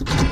you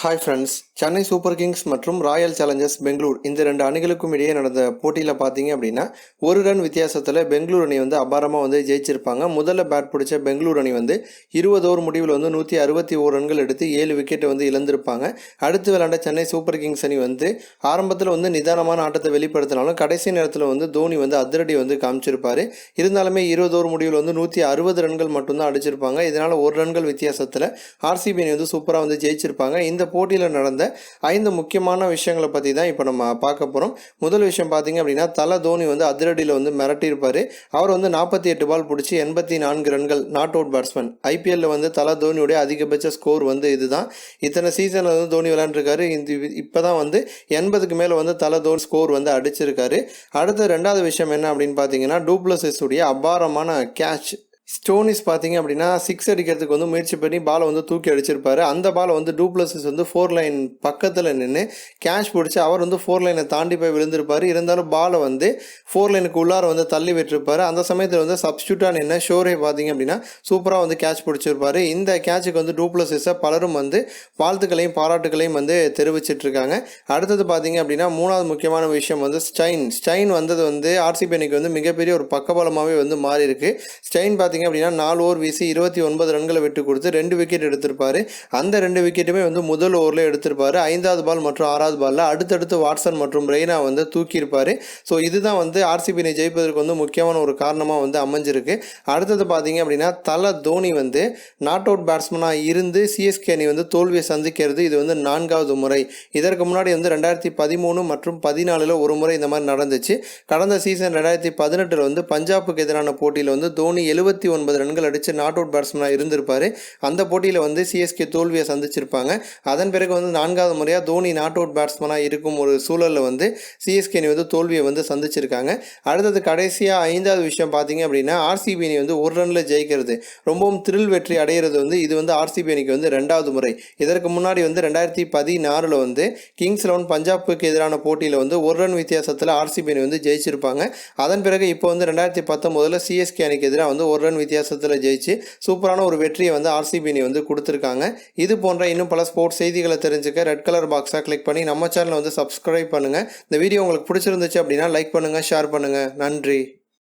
hi friends Chennai Super Kings மற்றும் Royal Challengers Bangalore இந்த ரெண்டு அணிகளுக்கும் இடையே நடந்த போட்டியில் பார்த்தீங்க அப்படின்னா ஒரு ரன் வித்தியாசத்தில் பெங்களூர் அணி வந்து அபாரமாக வந்து ஜெயிச்சிருப்பாங்க. முதல்ல பேட் பிடிச்ச பெங்களூர் அணி வந்து இருபது ஓவர் முடிவில் வந்து நூற்றி அறுபத்தி ஓர் ரன்கள் எடுத்து ஏழு விக்கெட்டை வந்து இழந்திருப்பாங்க. அடுத்து விளையாண்ட சென்னை சூப்பர் கிங்ஸ் அணி வந்து ஆரம்பத்தில் வந்து நிதானமான ஆட்டத்தை வெளிப்படுத்தினாலும் கடைசி நேரத்தில் வந்து தோனி வந்து அதிரடி வந்து காமிச்சிருப்பார். இருந்தாலுமே இருபது ஓவர் முடிவில் வந்து நூற்றி அறுபது ரன்கள் மட்டும்தான் அடிச்சிருப்பாங்க. இதனால் ஒரு ரன்கள் வித்தியாசத்தில் ஆர்சிபி அணி வந்து சூப்பராக வந்து ஜெயிச்சிருப்பாங்க. இந்த போட்டியில் நடந்த ஐந்து முக்கியமான விஷயங்களை பற்றி தான் இப்போ நம்ம பார்க்க போகிறோம் முதல் விஷயம் பார்த்தீங்க அப்படின்னா தல தோனி வந்து அதிரடியில் வந்து மிரட்டியிருப்பார். அவர் வந்து நாற்பத்தி எட்டு பால் பிடிச்சி எண்பத்தி நான்கு ரன்கள் நாட் அவுட் பேட்ஸ்மேன் ஐபிஎல்ல வந்து தல தோனியுடைய அதிகபட்ச ஸ்கோர் வந்து இதுதான். இத்தனை சீசனில் வந்து தோனி விளையாண்டுருக்காரு. இந்த இப்போ தான் வந்து எண்பதுக்கு மேலே வந்து தல தோனி ஸ்கோர் வந்து அடிச்சிருக்காரு. அடுத்த ரெண்டாவது விஷயம் என்ன அப்படின்னு பார்த்தீங்கன்னா டூப்ளசிஸ் உடைய அபாரமான கேட்ச் ஸ்டோனிஸ் பார்த்தீங்க அப்படின்னா சிக்ஸ் அடிக்கிறதுக்கு வந்து முயற்சி பண்ணி பாலை வந்து தூக்கி அடிச்சிருப்பாரு. அந்த பாலை வந்து டூப்ளஸஸ் வந்து ஃபோர் லைன் பக்கத்தில் நின்று கேட்ச் பிடிச்சி அவர் வந்து ஃபோர் லைனை தாண்டி போய் விழுந்திருப்பார். இருந்தாலும் பாலை வந்து ஃபோர் லைனுக்கு உள்ளார வந்து தள்ளி விட்டுருப்பாரு. அந்த சமயத்தில் வந்து சப்ஸ்டியூட்டாக நின்று ஷோரே பார்த்தீங்க அப்படின்னா சூப்பராக வந்து கேட்ச் பிடிச்சிருப்பாரு. இந்த கேட்சுக்கு வந்து டூப்ளஸஸை பலரும் வந்து வாழ்த்துக்களையும் பாராட்டுகளையும் வந்து தெரிவிச்சிட்ருக்காங்க அடுத்தது பார்த்தீங்க அப்படின்னா மூணாவது முக்கியமான விஷயம் வந்து ஸ்டைன் ஸ்டைன் வந்தது வந்து ஆர்சிபி அணிக்கு வந்து மிகப்பெரிய ஒரு பக்கபலமாகவே வந்து மாறி இருக்கு ஸ்டைன் பார்த்தீங்க அப்படின்னா நாலு ஓவர் வீசி இருபத்தி ஒன்பது ரன்களை விட்டு கொடுத்து ரெண்டு விக்கெட் எடுத்திருப்பார். அந்த ரெண்டு விக்கெட்டுமே வந்து முதல் ஓவரில் எடுத்திருப்பார். ஐந்தாவது பால் மற்றும் ஆறாவது பாலில் அடுத்தடுத்து வாட்ஸன் மற்றும் ரெய்னா வந்து தூக்கியிருப்பாரு. ஸோ இதுதான் வந்து ஆர்சிபினை ஜெயிப்பதற்கு வந்து முக்கியமான ஒரு காரணமாக வந்து அமைஞ்சிருக்கு. அடுத்தது பார்த்தீங்க அப்படின்னா தல தோனி வந்து நாட் அவுட் பேட்ஸ்மனாக இருந்து சிஎஸ்கே அணி வந்து தோல்வியை சந்திக்கிறது. இது வந்து நான்காவது முறை. இதற்கு முன்னாடி வந்து ரெண்டாயிரத்தி பதிமூணு மற்றும் பதினாலில் ஒரு முறை இந்த மாதிரி நடந்துச்சு. கடந்த சீசன் ரெண்டாயிரத்தி பதினெட்டில் வந்து பஞ்சாபுக்கு எதிரான போட்டியில் வந்து தோனி எழுபத்தி ஒன்பது ரன்கள் அடித்து நாட் அவுட் பேட்ஸ்மனாக இருந்திருப்பார். அந்த போட்டியில் வந்து சிஎஸ்கே தோல்வியை சந்திச்சிருப்பாங்க. அதன் பிறகு வந்து நான்காவது முறையாக தோனி நாட் அவுட் பேட்ஸ்மனாக இருக்கும் ஒரு சூழலில் வந்து சிஎஸ்கே அணி வந்து தோல்வியை வந்து சந்திச்சிருக்காங்க. அடுத்தது கடைசியாக ஐந்தாவது விஷயம் பார்த்தீங்க அப்படின்னா ஆர்சிபி அணி வந்து ஒரு ரனில் ஜெயிக்கிறது. ரொம்பவும் த்ரில் வெற்றி அடைகிறது வந்து இது வந்து ஆர்சிபி அணிக்கு வந்து ரெண்டாவது முறை. இதற்கு முன்னாடி வந்து ரெண்டாயிரத்தி பதினாறில் வந்து கிங்ஸ் லெவன் பஞ்சாபுக்கு எதிரான போட்டியில் வந்து ஒரு ரன் வித்தியாசத்தில் ஆர்சிபி அணி வந்து ஜெயிச்சிருப்பாங்க. அதன் பிறகு இப்போ வந்து ரெண்டாயிரத்தி பத்தொம்போதில் சிஎஸ்கே அணிக்கு எதிராக வந்து ஒரு ரன் வித்தியாசத்தில் ஜெயிச்சு சூப்பரான ஒரு வெற்றியை வந்து ஆர்சிபினி வந்து கொடுத்துருக்காங்க. இது போன்ற இன்னும் பல ஸ்போர்ட்ஸ் செய்திகளை தெரிஞ்சுக்க ரெட் கலர் பாக்ஸாக கிளிக் பண்ணி நம்ம சேனலை வந்து சப்ஸ்கிரைப் பண்ணுங்கள் இந்த வீடியோ உங்களுக்கு பிடிச்சிருந்துச்சு அப்படின்னா லைக் பண்ணுங்கள் ஷேர் பண்ணுங்கள் நன்றி.